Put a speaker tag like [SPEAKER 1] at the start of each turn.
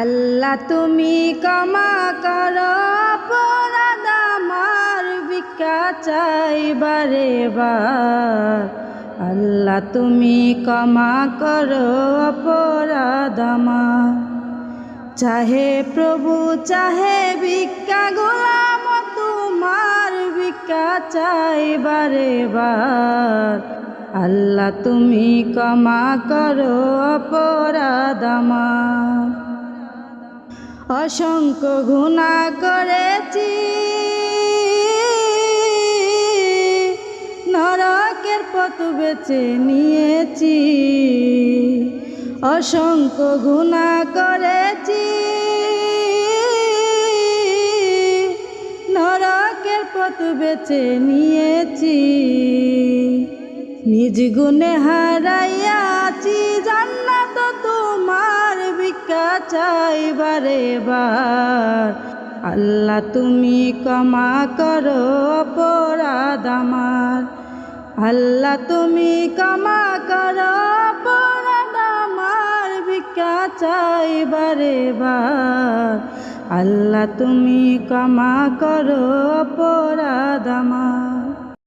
[SPEAKER 1] আল্লাহ তুমি ক্ষমা করো, অপরাধ আমার ভিক্ষা চাই বারে বার আল্লাহ তুমি ক্ষমা করো আমার। চাহে প্রভু, চাহে ভিক্ষা, গোলাম তোমার ভিক্ষা চাই বারে বার আল্লাহ তুমি ক্ষমা করো, অপরাধ অসংখ্য গুণা করেছি। নরকের পথ বেছে নিয়েছি। অসংখ্য গুণা করেছি। নরকের পথ বেছে নিয়েছি। নিজ গুণে হারাইয়াছি ভিক্ষা চাই বারে। বার আল্লাহ, তুমি ক্ষমা করো অপরাধ আমার। আল্লাহ, তুমি ক্ষমা করো অপরাধ আমার। ভিক্ষা চাই বারে বার। আল্লাহ, তুমি ক্ষমা করো অপরাধ